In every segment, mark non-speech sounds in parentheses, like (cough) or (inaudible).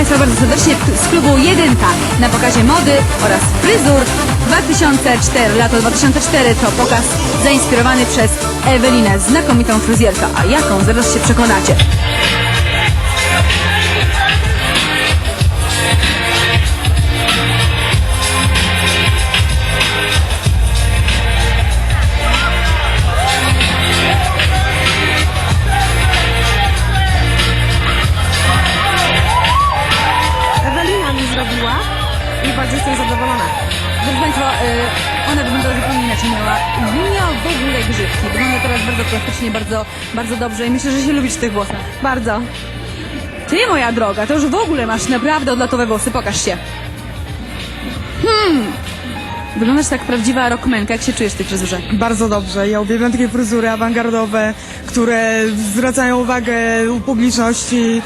Państwa bardzo serdecznie z klubu Jedynka na pokazie mody oraz fryzur 2004. Lato 2004 to pokaz zainspirowany przez Ewelinę, znakomitą fryzjerkę. A jaką? Zaraz się przekonacie. Miała, miała w ogóle grzywki. Wygląda teraz bardzo plastycznie, bardzo, bardzo dobrze i myślę, że się lubisz w tych włosach. Bardzo. Ty, moja droga, to już w ogóle masz naprawdę odlotowe włosy. Pokaż się. Hmm. Wyglądasz tak prawdziwa rockmenka. Jak się czujesz w tej fryzurze? Bardzo dobrze. Ja uwielbiam takie fryzury awangardowe, które zwracają uwagę u publiczności. Yy,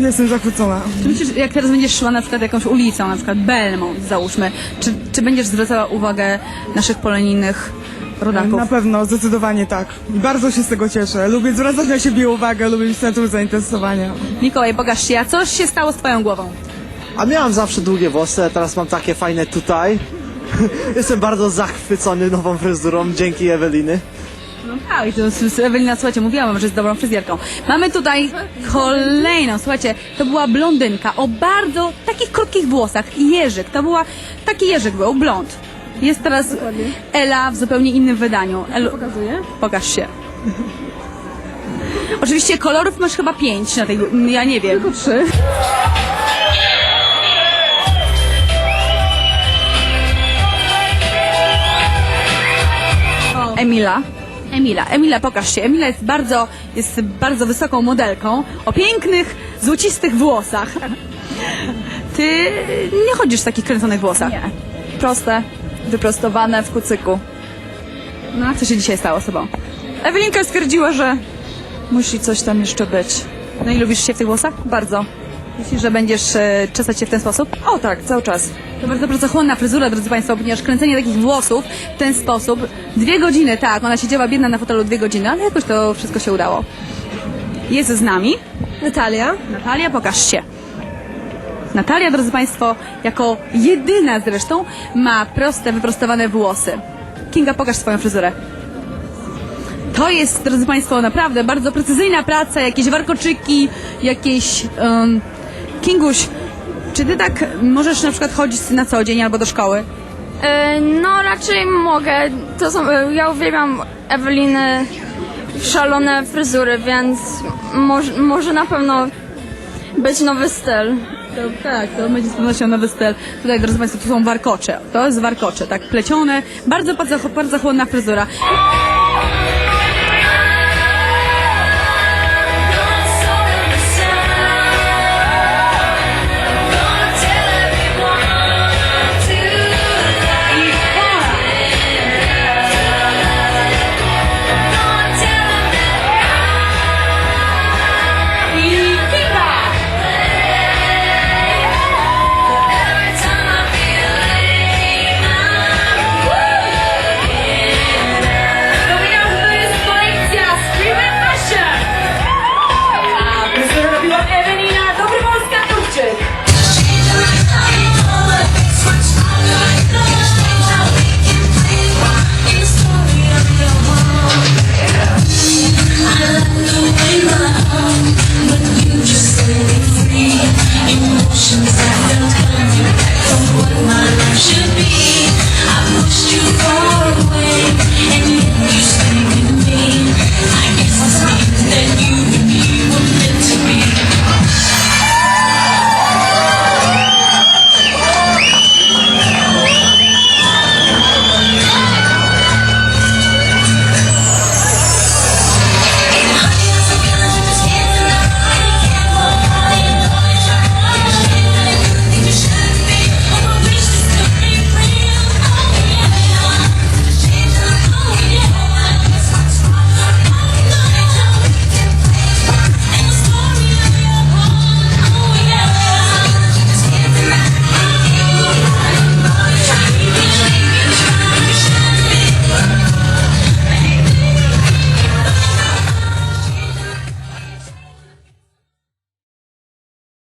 jestem zachwycona. Czy myślisz, jak teraz będziesz szła na przykład jakąś ulicą, na przykład Belmont, załóżmy, czy, czy będziesz zwracała uwagę naszych polonijnych rodaków? Na pewno, zdecydowanie tak. Bardzo się z tego cieszę. Lubię zwracać na siebie uwagę, lubię być centrum zainteresowania. Mikołaj, pokaż się, a coś się stało z twoją głową? A miałam zawsze długie włosy, a teraz mam takie fajne tutaj. (laughs) Jestem bardzo zachwycony nową fryzurą dzięki Eweliny. No tak, to s- s- Ewelina, słuchajcie, mówiłam, że jest dobrą fryzjerką. Mamy tutaj kolejną, słuchajcie, to była blondynka o bardzo takich krótkich włosach. Jerzyk, to była, taki Jerzyk był, blond. Jest teraz Ela w zupełnie innym wydaniu. Elu, Pokazuję? pokaż się. Oczywiście kolorów masz chyba pięć na tej, ja nie wiem. Tylko trzy. Emila. Emila, Emila, pokaż się. Emila jest bardzo, jest bardzo wysoką modelką o pięknych, złocistych włosach. Ty nie chodzisz w takich kręconych włosach. Nie. Proste, wyprostowane w kucyku. No a co się dzisiaj stało z tobą? Ewelinka stwierdziła, że musi coś tam jeszcze być. No i lubisz się w tych włosach? Bardzo. Myślisz, że będziesz e, czesać się w ten sposób? O tak, cały czas. To bardzo pracochłonna fryzura, drodzy Państwo, ponieważ kręcenie takich włosów w ten sposób, dwie godziny, tak, ona siedziała biedna na fotelu dwie godziny, ale jakoś to wszystko się udało. Jest z nami Natalia? Natalia, pokaż się. Natalia, drodzy Państwo, jako jedyna zresztą ma proste, wyprostowane włosy. Kinga, pokaż swoją fryzurę. To jest, drodzy Państwo, naprawdę bardzo precyzyjna praca, jakieś warkoczyki, jakieś... Um, Kinguś, czy Ty tak możesz na przykład chodzić na co dzień albo do szkoły? E, No raczej mogę. To są, e, ja uwielbiam Eweliny szalone fryzury, więc może, może na pewno być nowy styl. To, tak, to będzie z pewnością nowy styl. Tutaj, drodzy Państwo, tu są warkocze. To jest warkocze, tak, plecione. Bardzo, bardzo, bardzo chłodna fryzura.